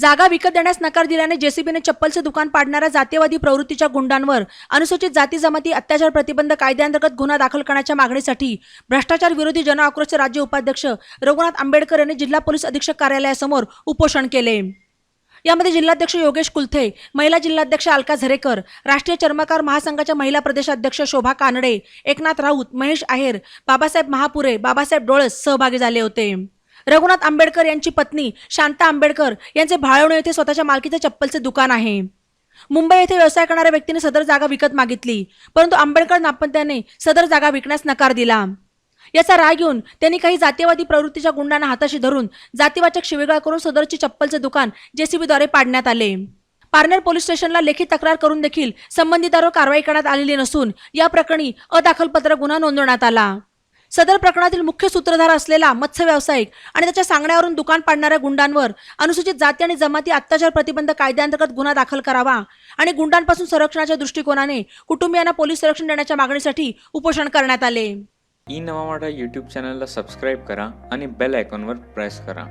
जागा विकत देण्यास नकार दिल्याने जेसीबीने चप्पलचे दुकान पाडणाऱ्या जातीयवादी प्रवृत्तीच्या गुंडांवर अनुसूचित जाती जमाती अत्याचार प्रतिबंध कायद्याअंतर्गत गुन्हा दाखल करण्याच्या मागणीसाठी भ्रष्टाचार विरोधी जनआक्रोशचे राज्य उपाध्यक्ष रघुनाथ आंबेडकर यांनी जिल्हा पोलीस अधीक्षक कार्यालयासमोर उपोषण केले. यामध्ये जिल्हाध्यक्ष योगेश कुलथे महिला जिल्हाध्यक्ष अलका झरेकर राष्ट्रीय चर्मकार महासंघाच्या महिला प्रदेशाध्यक्ष शोभा कानडे एकनाथ राऊत महेश आहेर बाबासाहेब महापुरे बाबासाहेब डोळस सहभागी झाले होते. रघुनाथ आंबेडकर यांची पत्नी शांता आंबेडकर यांचे भाळवणे येथे स्वतःच्या मालकीचे चप्पलचे दुकान आहे. मुंबई येथे व्यवसाय करणाऱ्या व्यक्तीने सदर जागा विकत मागितली परंतु आंबेडकर नापत्याने सदर जागा विकण्यास नकार दिला. याचा राग घेऊन त्यांनी काही जातीयवादी प्रवृत्तीच्या गुंडांना हाताशी धरून जातीवाचक शिवेगाळ करून सदरचे चप्पलचे दुकान जेसीबीद्वारे पाडण्यात आले. पारनेर पोलीस स्टेशनला लेखी तक्रार करून देखील संबंधितांवर कारवाई करण्यात आलेली नसून या प्रकरणी अदाखलपत्र गुन्हा नोंदवण्यात आला. सदर प्रकरणातील मुख्य सूत्रधार असलेला मत्स्य व्यावसायिक आणि त्याच्या सांगण्यावरून दुकान पाडणाऱ्या गुंडांवर अनुसूचित जाती आणि जमाती अत्याचार प्रतिबंध कायद्याअंतर्गत गुन्हा दाखल करावा आणि गुंडांपासून संरक्षणाच्या दृष्टिकोनाने कुटुंबियांना पोलीस संरक्षण देण्याच्या मागणीसाठी उपोषण करण्यात आले. ई नवा मराठा यूट्यूब चॅनलला सबस्क्राईब करा आणि बेल आयकॉनवर प्रेस करा.